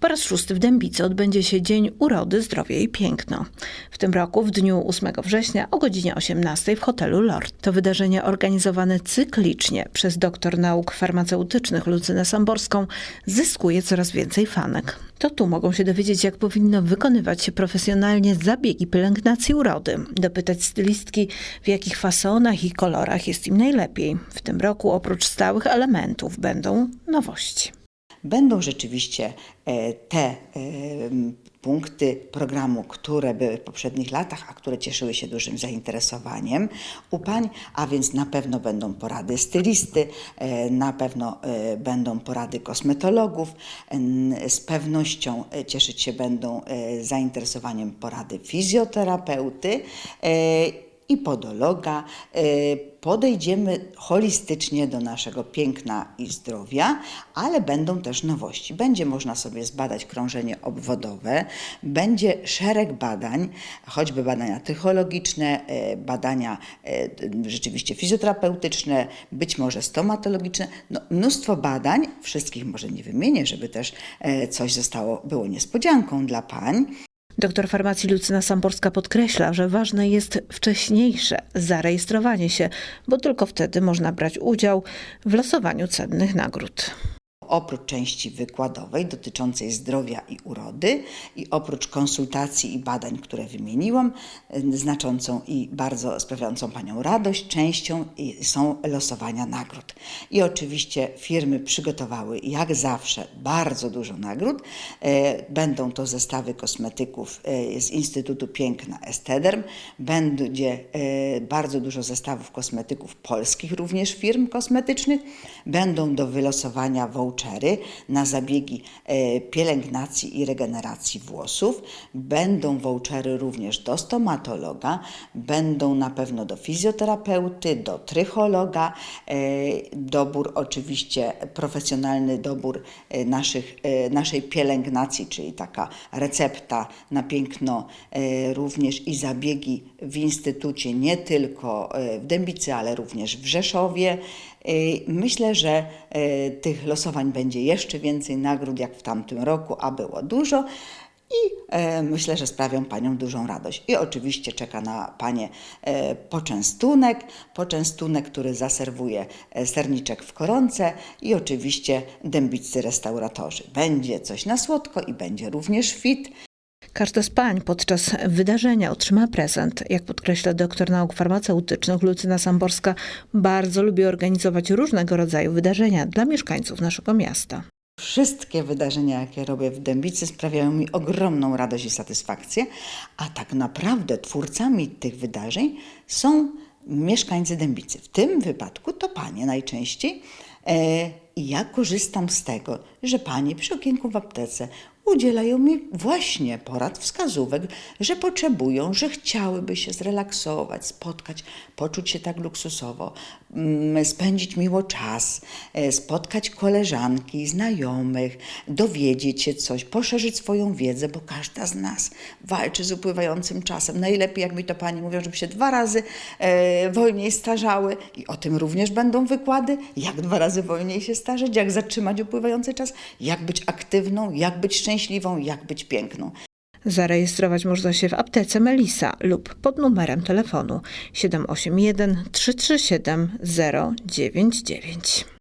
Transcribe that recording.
Po raz szósty w Dębicy odbędzie się Dzień Urody, Zdrowie i Piękno. W tym roku, w dniu 8 września o godzinie 18 w hotelu Lord. To wydarzenie organizowane cyklicznie przez doktor nauk farmaceutycznych Lucynę Samborską zyskuje coraz więcej fanek. To tu mogą się dowiedzieć, jak powinno wykonywać się profesjonalnie zabiegi pielęgnacji urody, dopytać stylistki, w jakich fasonach i kolorach jest im najlepiej. W tym roku oprócz stałych elementów będą nowości. Będą rzeczywiście e, te e, punkty programu, które były w poprzednich latach, a które cieszyły się dużym zainteresowaniem u pań, a więc na pewno będą porady stylisty, e, na pewno będą porady kosmetologów, z pewnością cieszyć się będą zainteresowaniem porady fizjoterapeuty i podologa. Podejdziemy holistycznie do naszego piękna i zdrowia, ale będą też nowości. Będzie można sobie zbadać krążenie obwodowe, będzie szereg badań, choćby badania psychologiczne, badania rzeczywiście fizjoterapeutyczne, być może stomatologiczne, no, mnóstwo badań, wszystkich może nie wymienię, żeby też coś zostało, było niespodzianką dla pań. Doktor farmacji Lucyna Samborska podkreśla, że ważne jest wcześniejsze zarejestrowanie się, bo tylko wtedy można brać udział w losowaniu cennych nagród. Oprócz części wykładowej dotyczącej zdrowia i urody i oprócz konsultacji i badań, które wymieniłam, znaczącą i bardzo sprawiającą Panią radość, częścią są losowania nagród. I oczywiście firmy przygotowały jak zawsze bardzo dużo nagród. Będą to zestawy kosmetyków z Instytutu Piękna Estederm, będzie bardzo dużo zestawów kosmetyków polskich również firm kosmetycznych, będą do wylosowania vouchery vouchery na zabiegi e, pielęgnacji i regeneracji włosów. Będą vouchery również do stomatologa, będą na pewno do fizjoterapeuty, do trychologa. E, dobór oczywiście, profesjonalny dobór e, naszych, naszej pielęgnacji, czyli taka recepta na piękno również i zabiegi w instytucie, nie tylko w Dębicy, ale również w Rzeszowie. Myślę, że tych losowań będzie jeszcze więcej nagród jak w tamtym roku, a było dużo. I e, myślę, że sprawią Panią dużą radość. I oczywiście czeka na Panie poczęstunek, poczęstunek, który zaserwuje serniczek w koronce i oczywiście dębiccy restauratorzy. Będzie coś na słodko i będzie również fit. Każda z pań podczas wydarzenia otrzyma prezent. Jak podkreśla doktor nauk farmaceutycznych Lucyna Samborska, bardzo lubi organizować różnego rodzaju wydarzenia dla mieszkańców naszego miasta. Wszystkie wydarzenia, jakie robię w Dębicy, sprawiają mi ogromną radość i satysfakcję, a tak naprawdę twórcami tych wydarzeń są mieszkańcy Dębicy. W tym wypadku to panie najczęściej. E, I ja korzystam z tego, że panie przy okienku w aptece udzielają mi właśnie porad, wskazówek, że potrzebują, że chciałyby się zrelaksować, spotkać, poczuć się tak luksusowo, spędzić miło czas, e, spotkać koleżanki, znajomych, dowiedzieć się coś, poszerzyć swoją wiedzę, bo każda z nas walczy z upływającym czasem. Najlepiej, jak mi to pani mówią, żeby się dwa razy e, wolniej starzały i o tym również będą wykłady, jak dwa razy wolniej się starzeć, jak zatrzymać upływający czas, jak być aktywną, jak być szczęśliwą, jak być piękną. Zarejestrować można się w aptece Melisa lub pod numerem telefonu 781 337 099.